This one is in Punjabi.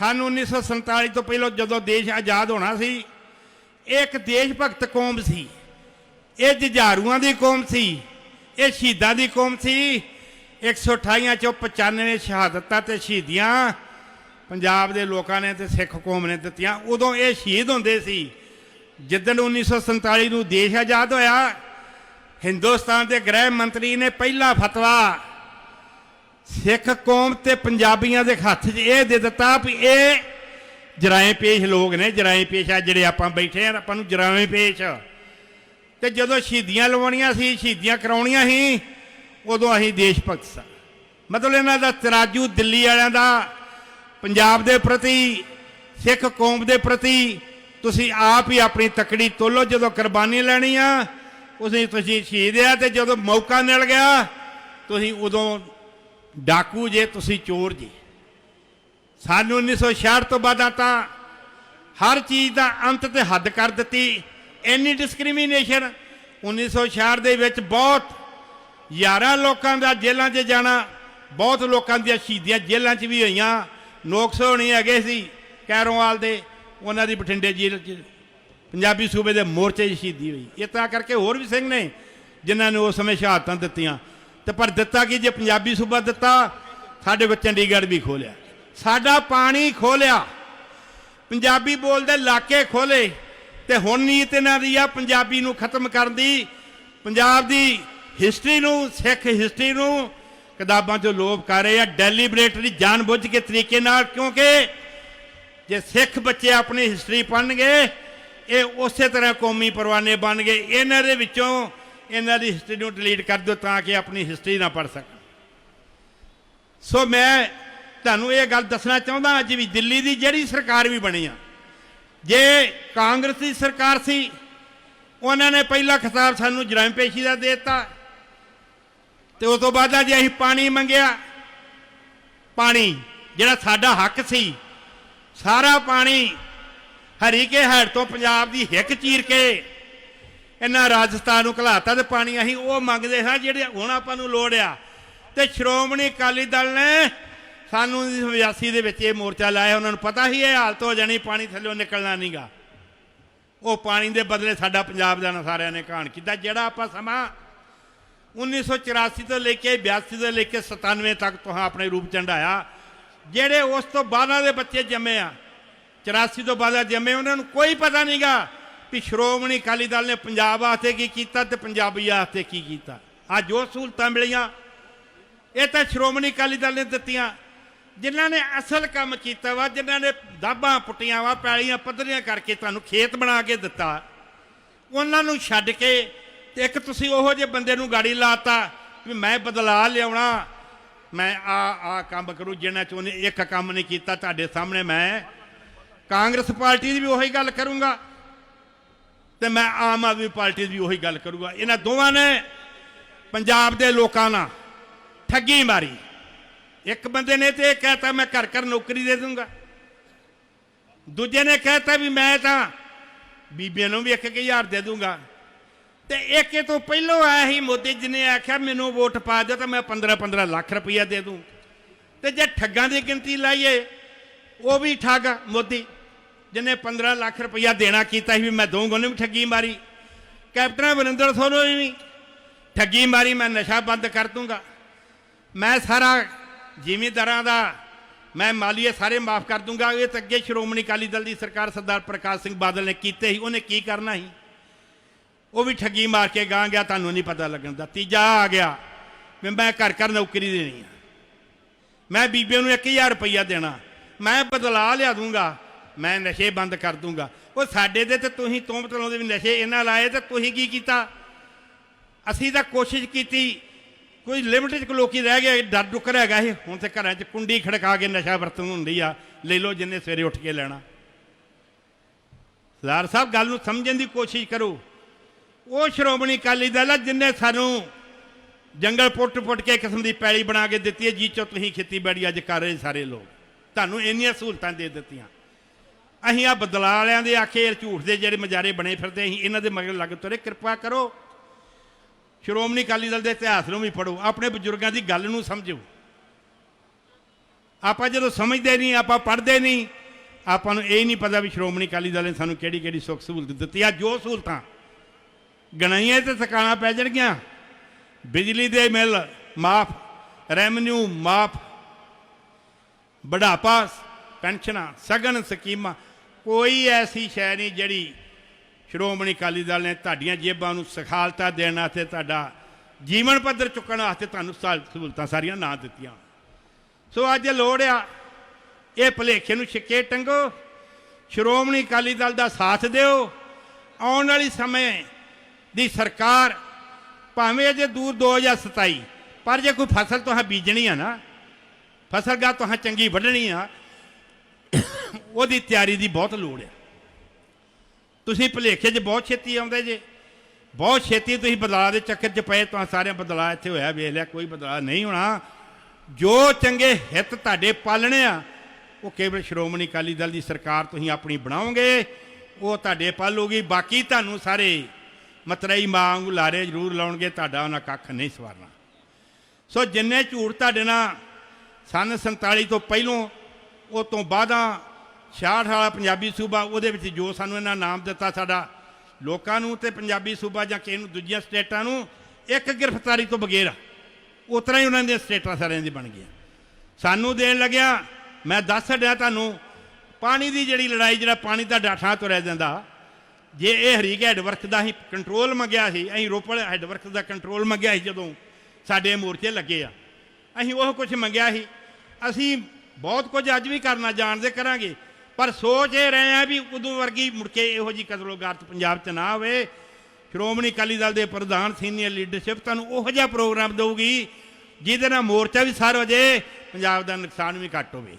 ਸਾਨੂੰ 1947 ਤੋਂ ਪਹਿਲਾਂ ਜਦੋਂ ਦੇਸ਼ ਆਜ਼ਾਦ ਹੋਣਾ ਸੀ ਇਹ ਇੱਕ ਦੇਸ਼ ਭਗਤ ਕੌਮ ਸੀ। ਇਹ ਜੁਝਾਰੂਆਂ ਦੀ ਕੌਮ ਸੀ, ਇਹ ਸ਼ਹੀਦਾਂ ਦੀ ਕੌਮ ਸੀ। 128 ਚੋਂ 95 ਸ਼ਹਾਦਤਾਂ ਤੇ ਸ਼ਹੀਦੀਆਂ ਪੰਜਾਬ ਦੇ ਲੋਕਾਂ ਨੇ ਤੇ ਸਿੱਖ ਕੌਮ ਨੇ ਦਿੱਤੀਆਂ। ਉਦੋਂ ਇਹ ਸ਼ਹੀਦ ਹੁੰਦੇ ਸੀ। ਜਿੱਦਣ 1947 ਨੂੰ ਦੇਸ਼ ਆਜ਼ਾਦ ਹੋਇਆ, ਹਿੰਦੁਸਤਾਨ ਦੇ ਗ੍ਰਹਿ ਮੰਤਰੀ ਨੇ ਪਹਿਲਾ ਫਤਵਾ ਸਿੱਖ ਕੌਮ ਤੇ ਪੰਜਾਬੀਆਂ ਦੇ ਹੱਥ 'ਚ ਇਹ ਦੇ ਦਿੱਤਾ ਵੀ ਇਹ ਜਰਾਏ ਪੇਸ਼ ਲੋਕ ਨੇ, ਜਰਾਏ ਪੇਸ਼ ਆ ਜਿਹੜੇ ਆਪਾਂ ਬੈਠੇ ਆ, ਆਪਾਂ ਨੂੰ ਜਰਾਏ ਪੇਸ਼। ਤੇ ਜਦੋਂ ਸ਼ਹੀਦੀਆਂ ਲਵਾਉਣੀਆਂ ਸੀ, ਸ਼ਹੀਦੀਆਂ ਕਰਾਉਣੀਆਂ ਸੀ, ਉਦੋਂ ਅਸੀਂ ਦੇਸ਼ ਭਗਤ ਸਾਂ। ਮਤਲਬ ਇਹਨਾਂ ਦਾ ਤਰਾਜੂ ਦਿੱਲੀ ਵਾਲਿਆਂ ਦਾ, ਪੰਜਾਬ ਦੇ ਪ੍ਰਤੀ, ਸਿੱਖ ਕੌਮ ਦੇ ਪ੍ਰਤੀ, ਤੁਸੀਂ ਆਪ ਹੀ ਆਪਣੀ ਤਕੜੀ ਤੋਲੋ, ਜਦੋਂ ਕੁਰਬਾਨੀ ਲੈਣੀ ਆ ਉਸੇ ਤੁਸੀਂ ਸ਼ਹੀਦ ਆ ਤੇ ਜਦੋਂ ਮੌਕਾ ਮਿਲ ਗਿਆ, ਤੁਸੀਂ ਉਦੋਂ ਡਾਕੂ ਜੇ ਤੁਸੀਂ ਚੋਰ ਜੀ। ਸਾਨੂੰ 1966 ਤੋਂ ਬਾਅਦ ਤਾਂ ਹਰ ਚੀਜ਼ ਦਾ ਅੰਤ ਤੇ ਹੱਦ ਕਰ ਦਿੱਤੀ। ਇੰਨੀ ਡਿਸਕ੍ਰਿਮੀਨੇਸ਼ਨ 1966 ਦੇ ਵਿੱਚ ਬਹੁਤ 11 ਲੋਕਾਂ ਦਾ ਜੇਲ੍ਹਾਂ 'ਚ ਜਾਣਾ, ਬਹੁਤ ਲੋਕਾਂ ਦੀਆਂ ਸ਼ਹੀਦੀਆਂ ਜੇਲ੍ਹਾਂ 'ਚ ਵੀ ਹੋਈਆਂ। ਨੋਕਸ ਹੋਣੀ ਹੈਗੇ ਸੀ ਕੈਰੋਵਾਲ ਦੇ, ਉਹਨਾਂ ਦੀ ਬਠਿੰਡੇ ਜੇਲ੍ਹ 'ਚ ਪੰਜਾਬੀ ਸੂਬੇ ਦੇ ਮੋਰਚੇ 'ਚ ਸ਼ਹੀਦੀ ਹੋਈ। ਇਹ ਤਾਂ ਕਰਕੇ ਹੋਰ ਵੀ ਸਿੰਘ ਨੇ ਜਿਨ੍ਹਾਂ ਨੇ ਉਸ ਸਮੇਂ ਸ਼ਹਾਦਤਾਂ ਦਿੱਤੀਆਂ। ਤੇ ਪਰ ਦਿੱਤਾ ਕਿ ਜੇ ਪੰਜਾਬੀ ਸੂਬਾ ਦਿੱਤਾ? ਸਾਡੇ ਕੋਲ ਚੰਡੀਗੜ੍ਹ ਵੀ ਖੋਲਿਆ। ਸਾਡਾ ਪਾਣੀ ਖੋਲਿਆ। ਪੰਜਾਬੀ ਬੋਲਦੇ ਇਲਾਕੇ ਖੋਲੇ। ਤੇ ਹੁਣ ਨੀਤ ਇਹਨਾਂ ਦੀ ਆ ਪੰਜਾਬੀ ਨੂੰ ਖਤਮ ਕਰਨ ਦੀ। ਪੰਜਾਬ ਦੀ ਹਿਸਟਰੀ ਨੂੰ, ਸਿੱਖ ਹਿਸਟਰੀ ਨੂੰ ਕਿਤਾਬਾਂ 'ਚੋਂ ਲੋਪ ਕਰ ਰਹੇ ਆ। ਡੈਲੀਬਰੇਟਲੀ ਜਾਣਬੁੱਝ ਕੇ ਤਰੀਕੇ ਨਾਲ ਕਿਉਂਕਿ ਜੇ ਸਿੱਖ ਬੱਚੇ ਆਪਣੀ ਹਿਸਟਰੀ ਪੜ੍ਹਨਗੇ, ਇਹ ਉਸੇ ਤਰ੍ਹਾਂ ਕੌਮੀ ਪਰਵਾਨੇ ਬਣ ਗਏ ਇਹਨਾਂ ਦੇ ਵਿੱਚੋਂ ਇਹਨਾਂ ਦੀ ਹਿਸਟਰੀ ਨੂੰ ਡਿਲੀਟ ਕਰ ਦਿਓ ਤਾਂ ਕਿ ਆਪਣੀ ਹਿਸਟਰੀ ਨਾ ਪੜ੍ਹ ਸਕਣ। ਸੋ ਮੈਂ ਤੁਹਾਨੂੰ ਇਹ ਗੱਲ ਦੱਸਣਾ ਚਾਹੁੰਦਾ ਅੱਜ ਵੀ ਦਿੱਲੀ ਦੀ ਜਿਹੜੀ ਸਰਕਾਰ ਵੀ ਬਣੀ ਆ, ਜੇ ਕਾਂਗਰਸ ਦੀ ਸਰਕਾਰ ਸੀ, ਉਹਨਾਂ ਨੇ ਪਹਿਲਾ ਖਿਤਾਬ ਸਾਨੂੰ ਜਰਾਮ ਪੇਸ਼ੀ ਦਾ ਦੇ ਦਿੱਤਾ, ਤੇ ਉਸ ਤੋਂ ਬਾਅਦ ਜੇ ਅਸੀਂ ਪਾਣੀ ਮੰਗਿਆ। ਪਾਣੀ, ਜਿਹੜਾ ਸਾਡਾ ਹੱਕ ਸੀ, ਸਾਰਾ ਪਾਣੀ ਹਰੀਕੇ ਹੈਡ ਤੋਂ ਪੰਜਾਬ ਦੀ ਹਿੱਕ ਚੀਰ ਕੇ ਇਹਨਾਂ ਰਾਜਸਥਾਨ ਨੂੰ ਘਲਾਤਾ ਤੇ ਪਾਣੀ ਅਸੀਂ ਉਹ ਮੰਗਦੇ ਹਾਂ ਜਿਹੜੇ ਹੁਣ ਆਪਾਂ ਨੂੰ ਲੋੜ ਆ। ਤੇ ਸ਼੍ਰੋਮਣੀ ਅਕਾਲੀ ਦਲ ਨੇ ਸਾਨੂੰ 1982 ਦੇ ਵਿੱਚ ਇਹ ਮੋਰਚਾ ਲਾਇਆ, ਉਹਨਾਂ ਨੂੰ ਪਤਾ ਹੀ ਇਹ ਹਾਲਤ ਹੋ ਜਾਣੀ, ਪਾਣੀ ਥੱਲੇ ਨਿਕਲਣਾ ਨਹੀਂਗਾ ਉਹ ਪਾਣੀ ਦੇ ਬਦਲੇ ਸਾਡਾ ਪੰਜਾਬ ਦਾ ਨਾ ਸਾਰਿਆਂ ਨੇ ਕਹਾਣ ਕੀਤਾ, ਜਿਹੜਾ ਆਪਾਂ ਸਮਾਂ 1984 ਤੋਂ ਲੈ ਕੇ 82 ਤੋਂ ਲੈ ਕੇ 97 ਤੱਕ ਤੁਹਾਂ ਆਪਣੇ ਰੂਪ ਚੰਡਾਇਆ ਜਿਹੜੇ ਉਸ ਤੋਂ ਬਾਅਦ ਦੇ ਬੱਚੇ ਜੰਮੇ ਆ 84 ਤੋਂ ਬਾਅਦ ਜੰਮੇ, ਉਹਨਾਂ ਨੂੰ ਕੋਈ ਪਤਾ ਨਹੀਂਗਾ ਵੀ ਸ਼੍ਰੋਮਣੀ ਅਕਾਲੀ ਦਲ ਨੇ ਪੰਜਾਬ ਵਾਸਤੇ ਕੀ ਕੀਤਾ ਤੇ ਪੰਜਾਬੀ ਵਾਸਤੇ ਕੀ ਕੀਤਾ। ਆ ਜੋ ਸਹੂਲਤਾਂ ਮਿਲੀਆਂ। ਇਹ ਤਾਂ ਸ਼੍ਰੋਮਣੀ ਅਕਾਲੀ ਦਲ ਨੇ ਦਿੱਤੀਆਂ। ਜਿਨ੍ਹਾਂ ਨੇ ਅਸਲ ਕੰਮ ਕੀਤਾ ਵਾ, ਜਿਨ੍ਹਾਂ ਨੇ ਦਾਬਾਂ ਪੁੱਟੀਆਂ ਵਾ, ਪੈਲੀਆਂ ਪੱਧਰੀਆਂ ਕਰਕੇ ਤੁਹਾਨੂੰ ਖੇਤ ਬਣਾ ਕੇ ਦਿੱਤਾ। ਉਹਨਾਂ ਨੂੰ ਛੱਡ ਕੇ ਤੇ ਇੱਕ ਤੁਸੀਂ ਉਹੋ ਜਿਹੇ ਬੰਦੇ ਨੂੰ ਗਾੜੀ ਲਾਤਾ ਵੀ ਮੈਂ ਬਦਲਾ ਲਿਆਉਣਾ। ਮੈਂ ਆ ਆ ਕੰਮ ਕਰੂ ਜਿਹਨਾਂ 'ਚ ਉਹਨੇ ਇੱਕ ਕੰਮ ਨਹੀਂ ਕੀਤਾ, ਤੁਹਾਡੇ ਸਾਹਮਣੇ ਮੈਂ ਕਾਂਗਰਸ ਪਾਰਟੀ ਦੀ ਵੀ ਉਹੀ ਗੱਲ ਕਰੂੰਗਾ। ਤੇ ਮੈਂ ਆਮ ਆਦਮੀ ਪਾਰਟੀ ਦੀ ਵੀ ਉਹੀ ਗੱਲ ਕਰੂੰਗਾ। ਇਹਨਾਂ ਦੋਵਾਂ ਨੇ ਪੰਜਾਬ ਦੇ ਲੋਕਾਂ ਨਾਲ ਠੱਗੀ ਮਾਰੀ। ਇੱਕ ਬੰਦੇ ਨੇ ਤੇ ਇਹ ਕਹਿਤਾ, ਮੈਂ ਘਰ ਘਰ ਨੌਕਰੀ ਦੇ ਦੂੰਗਾ। ਦੂਜੇ ਨੇ ਕਹਿਤਾ ਵੀ ਮੈਂ ਤਾਂ ਬੀਬੀਆਂ ਨੂੰ ਵੀ 1000 ਦੇ ਦੂੰਗਾ। ਤੇ ਇੱਕ ਇਹ ਤੋਂ ਪਹਿਲਾਂ ਆਇਆ ਹੀ ਮੋਦੀ ਜੀ ਨੇ ਆਖਿਆ, ਮੈਨੂੰ ਵੋਟ ਪਾ ਦਿਓ ਤਾਂ ਮੈਂ 15 15 ਲੱਖ ਰੁਪਈਆ ਦੇ ਦੂੰ। ਤੇ ਜੇ ਠੱਗਾਂ ਦੀ ਗਿਣਤੀ ਲਾਈਏ, ਉਹ ਵੀ ਠੱਗ ਮੋਦੀ। ਜਿਹਨੇ 15 ਲੱਖ ਰੁਪਈਆ ਦੇਣਾ ਕੀਤਾ ਸੀ ਵੀ ਮੈਂ ਦਊਂਗਾ ਉਹਨੇ ਵੀ ਠੱਗੀ ਮਾਰੀ। ਕੈਪਟਨ ਅਮਰਿੰਦਰ ਸਿੰਘ ਨੇ ਵੀ ਠੱਗੀ ਮਾਰੀ, ਮੈਂ ਨਸ਼ਾ ਬੰਦ ਕਰ ਦੂੰਗਾ। ਮੈਂ ਸਾਰਾ ਜ਼ਿਮੀਂਦਾਰਾਂ ਦਾ, ਮੈਂ ਮਾਲੀਏ ਸਾਰੇ ਮਾਫ ਕਰ ਦੂੰਗਾ। ਇਹ ਤਾਂ ਅੱਗੇ ਸ਼੍ਰੋਮਣੀ ਅਕਾਲੀ ਦਲ ਦੀ ਸਰਕਾਰ ਸਰਦਾਰ ਪ੍ਰਕਾਸ਼ ਸਿੰਘ ਬਾਦਲ ਨੇ ਕੀਤੇ ਸੀ, ਉਹਨੇ ਕੀ ਕਰਨਾ ਸੀ? ਉਹ ਵੀ ਠੱਗੀ ਮਾਰ ਕੇ ਗਾਂ ਗਿਆ, ਤੁਹਾਨੂੰ ਨਹੀਂ ਪਤਾ ਲੱਗਣ ਦਾ। ਤੀਜਾ ਆ ਗਿਆ ਵੀ ਮੈਂ ਘਰ ਘਰ ਨੌਕਰੀ ਦੇਣੀ ਆ। ਮੈਂ ਬੀਬੇ ਨੂੰ 1000 ਰੁਪਈਆ ਦੇਣਾ। ਮੈਂ ਬਦਲਾ ਲਿਆ ਦੂੰਗਾ। ਮੈਂ ਨਸ਼ੇ ਬੰਦ ਕਰ ਦੂੰਗਾ। ਉਹ ਸਾਡੇ ਦੇ ਤੇ ਤੁਸੀਂ ਤੋਮਤ ਲਾਉਂਦੇ ਵੀ ਨਸ਼ੇ ਇਹਨਾਂ ਲਾਏ ਤੇ ਤੁਸੀਂ ਕੀ ਕੀਤਾ? ਅਸੀਂ ਤਾਂ ਕੋਸ਼ਿਸ਼ ਕੀਤੀ, ਕੋਈ ਲਿਮਟਿਡ 'ਚ ਲੋਕੀ ਰਹਿ ਗਏ, ਡਰ ਡੁੱਕਰ ਹੈਗਾ ਇਹ ਹੁਣ ਤੇ ਘਰਾਂ 'ਚ ਕੁੰਡੀ ਖੜਕਾ ਕੇ ਨਸ਼ਾ ਵਰਤਨ ਹੁੰਦੀ ਆ। ਲੈ ਲਓ ਜਿੰਨੇ ਸਵੇਰੇ ਉੱਠ ਕੇ ਲੈਣਾ। ਸਰਦਾਰ ਸਾਹਿਬ, ਗੱਲ ਨੂੰ ਸਮਝਣ ਦੀ ਕੋਸ਼ਿਸ਼ ਕਰੋ। ਉਹ ਸ਼੍ਰੋਮਣੀ ਅਕਾਲੀ ਦਲ ਆ ਜਿਨਨੇ ਸਾਨੂੰ ਜੰਗਲ ਪੁੱਟ-ਪੁੱਟ ਕੇ ਕਿਸਮ ਦੀ ਪੈਲੀ ਬਣਾ ਕੇ ਦਿੱਤੀ ਹੈ ਜੀ ਚੋਂ ਤੁਸੀਂ ਖੇਤੀਬਾੜੀ ਅੱਜ ਕਰ ਰਹੇ ਸਾਰੇ ਲੋਕ। ਤੁਹਾਨੂੰ ਇੰਨੀਆਂ ਸਹੂਲਤਾਂ ਦੇ ਦਿੱਤੀਆਂ। ਅਸੀਂ ਆ ਬਦਲਾ ਵਾਲਿਆਂ ਦੇ ਆਖੇ ਝੂਠ ਦੇ ਜਿਹੜੇ ਮਜਾਰੇ ਬਣੇ ਫਿਰਦੇ, ਅਸੀਂ ਇਹਨਾਂ ਦੇ ਮਗਰ ਲੱਗ ਤੁਰੇ। ਕਿਰਪਾ ਕਰੋ। ਸ਼੍ਰੋਮਣੀ ਅਕਾਲੀ ਦਲ ਦੇ ਇਤਿਹਾਸ ਨੂੰ ਵੀ ਪੜੋ ਆਪਣੇ ਬਜ਼ੁਰਗਾਂ ਦੀ ਗੱਲ ਨੂੰ ਸਮਝੋ। ਆਪਾਂ ਜਦੋਂ ਸਮਝਦੇ ਨਹੀਂ, ਆਪਾਂ ਪੜ੍ਹਦੇ ਨਹੀਂ, ਆਪਾਂ ਨੂੰ ਇਹ ਨਹੀਂ ਪਤਾ ਵੀ ਸ਼੍ਰੋਮਣੀ ਅਕਾਲੀ ਦਲ ਨੇ ਸਾਨੂੰ ਕਿਹੜੀ ਕਿਹੜੀ ਸੁੱਖ ਸਹੂਲਤ ਦਿੱਤੀ। ਆ ਜੋ ਸਹੂਲਤਾਂ, ਗਣਾਈਆਂ ਤੇ ਸਕਾਣਾ ਪੈ ਜਾਣਗੀਆਂ। ਬਿਜਲੀ ਦੇ ਮਿਲ ਮਾਫ, ਰੈਵਨਿਊ ਮਾਫ, ਬੁਢਾਪਾ, ਪੈਨਸ਼ਨਾਂ, ਸਗਨ ਸਕੀਮਾਂ ਕੋਈ ਐਸੀ ਸ਼ੈ ਨਹੀਂ ਜਿਹੜੀ ਸ਼੍ਰੋਮਣੀ ਅਕਾਲੀ ਦਲ ਨੇ ਤੁਹਾਡੀਆਂ ਜੇਬਾਂ ਨੂੰ ਸਖਾਲਤਾ ਦੇਣ ਵਾਸਤੇ ਤੁਹਾਡਾ ਜੀਵਨ ਪੱਧਰ ਚੁੱਕਣ ਵਾਸਤੇ ਤੁਹਾਨੂੰ ਸਾ- ਸਹੂਲਤਾਂ ਸਾਰੀਆਂ ਨਾ ਦਿੱਤੀਆਂ। ਸੋ ਅੱਜ ਲੋੜ ਆ ਇਹ ਭਲੇਖੇ ਨੂੰ ਛਿੱਕੇ ਟੰਗੋ, ਸ਼੍ਰੋਮਣੀ ਅਕਾਲੀ ਦਲ ਦਾ ਸਾਥ ਦਿਓ, ਆਉਣ ਵਾਲੀ ਸਮੇਂ ਦੀ ਸਰਕਾਰ ਭਾਵੇਂ ਅਜੇ ਦੂਰ 2027 ਪਰ ਜੇ ਕੋਈ ਫਸਲ ਤੁਹਾਂ ਬੀਜਣੀ ਆ ਨਾ, ਫਸਲ ਗਾ ਤੁਹਾਂ ਚੰਗੀ ਵੱਢਣੀ ਆ ਉਹਦੀ ਤਿਆਰੀ ਦੀ ਬਹੁਤ ਲੋੜ ਆ। ਤੁਸੀਂ ਭਲੇਖੇ 'ਚ ਬਹੁਤ ਛੇਤੀ ਆਉਂਦੇ ਜੇ। ਬਹੁਤ ਛੇਤੀ ਤੁਸੀਂ ਬਦਲਾਅ ਦੇ ਚੱਕਰ 'ਚ ਪਏ ਤਾਂ ਸਾਰਿਆਂ ਬਦਲਾਅ ਇੱਥੇ ਹੋਇਆ, ਵੇਖ ਲਿਆ, ਕੋਈ ਬਦਲਾਅ ਨਹੀਂ ਹੋਣਾ। ਜੋ ਚੰਗੇ ਹਿੱਤ ਤੁਹਾਡੇ ਪਾਲਣੇ ਆ, ਉਹ ਕੇਵਲ ਸ਼੍ਰੋਮਣੀ ਅਕਾਲੀ ਦਲ ਦੀ ਸਰਕਾਰ ਤੁਸੀਂ ਆਪਣੀ ਬਣਾਓਗੇ, ਉਹ ਤੁਹਾਡੇ ਪਾਲੂਗੀ ਬਾਕੀ ਤੁਹਾਨੂੰ ਸਾਰੇ ਮਤਰਈ ਮਾਂਗ ਲਾਰੇ ਜ਼ਰੂਰ ਲਾਉਣਗੇ, ਤੁਹਾਡਾ ਉਹਨਾਂ ਕੱਖ ਨਹੀਂ ਸਵਾਰਨਾ। ਸੋ ਜਿੰਨੇ ਝੂਠ ਤੁਹਾਡੇ ਨਾਲ ਸਨ 47 ਤੋਂ ਪਹਿਲੋਂ, ਉਹ ਤੋਂ ਬਾਅਦਾਂ 66 ਵਾਲਾ ਪੰਜਾਬੀ ਸੂਬਾ, ਉਹਦੇ ਵਿੱਚ ਜੋ ਸਾਨੂੰ ਇਹਨਾਂ ਨਾਮ ਦਿੱਤਾ ਸਾਡਾ ਲੋਕਾਂ ਨੂੰ ਤੇ ਪੰਜਾਬੀ ਸੂਬਾ ਜਾਂ ਕਿਸੇ ਨੂੰ ਦੂਜੀਆਂ ਸਟੇਟਾਂ ਨੂੰ, ਇੱਕ ਗ੍ਰਿਫਤਾਰੀ ਤੋਂ ਬਗੈਰ ਉਤਰਾ ਹੀ ਉਹਨਾਂ ਦੀਆਂ ਸਟੇਟਾਂ ਸਾਰਿਆਂ ਦੀ ਬਣ ਗਈਆਂ। ਸਾਨੂੰ ਦੇਣ ਲੱਗਿਆ, ਮੈਂ ਦੱਸ ਛੱਡਿਆ ਤੁਹਾਨੂੰ, ਪਾਣੀ ਦੀ ਜਿਹੜੀ ਲੜਾਈ, ਜਿਹੜਾ ਪਾਣੀ ਦਾ ਡਾਠਾ ਤੁਰਿਆ ਜਾਂਦਾ, ਜੇ ਇਹ ਹਰੀਕ ਹੈਡਵਰਕ ਦਾ ਹੀ ਕੰਟਰੋਲ ਮੰਗਿਆ ਸੀ, ਅਸੀਂ ਰੋਪੜ ਹੈਡਵਰਕ ਦਾ ਕੰਟਰੋਲ ਮੰਗਿਆ ਸੀ ਜਦੋਂ ਸਾਡੇ ਮੋਰਚੇ ਲੱਗੇ ਆ, ਅਸੀਂ ਉਹ ਕੁਝ ਮੰਗਿਆ ਸੀ। ਅਸੀਂ ਬਹੁਤ ਕੁਝ ਅੱਜ ਵੀ ਕਰਨਾ ਜਾਣਦੇ ਕਰਾਂਗੇ। ਪਰ ਸੋਚ ਇਹ ਰਹੇ ਆ ਵੀ ਉਦੋਂ ਵਰਗੀ ਮੁੜ ਕੇ ਇਹੋ ਜੀ ਕਤਲੋਗਾਰਤ ਪੰਜਾਬ 'ਚ ਨਾ ਹੋਵੇ ਸ਼੍ਰੋਮਣੀ ਅਕਾਲੀ ਦਲ ਦੇ ਪ੍ਰਧਾਨ ਸੀਨੀਅਰ ਲੀਡਰਸ਼ਿਪ ਤੁਹਾਨੂੰ ਉਹੋ ਜਿਹਾ ਪ੍ਰੋਗਰਾਮ ਦੇਊਗੀ, ਜਿਹਦੇ ਨਾਲ ਮੋਰਚਾ ਵੀ ਸਰ ਹੋ ਜੇ ਪੰਜਾਬ ਦਾ ਨੁਕਸਾਨ ਵੀ ਘੱਟ ਹੋਵੇ।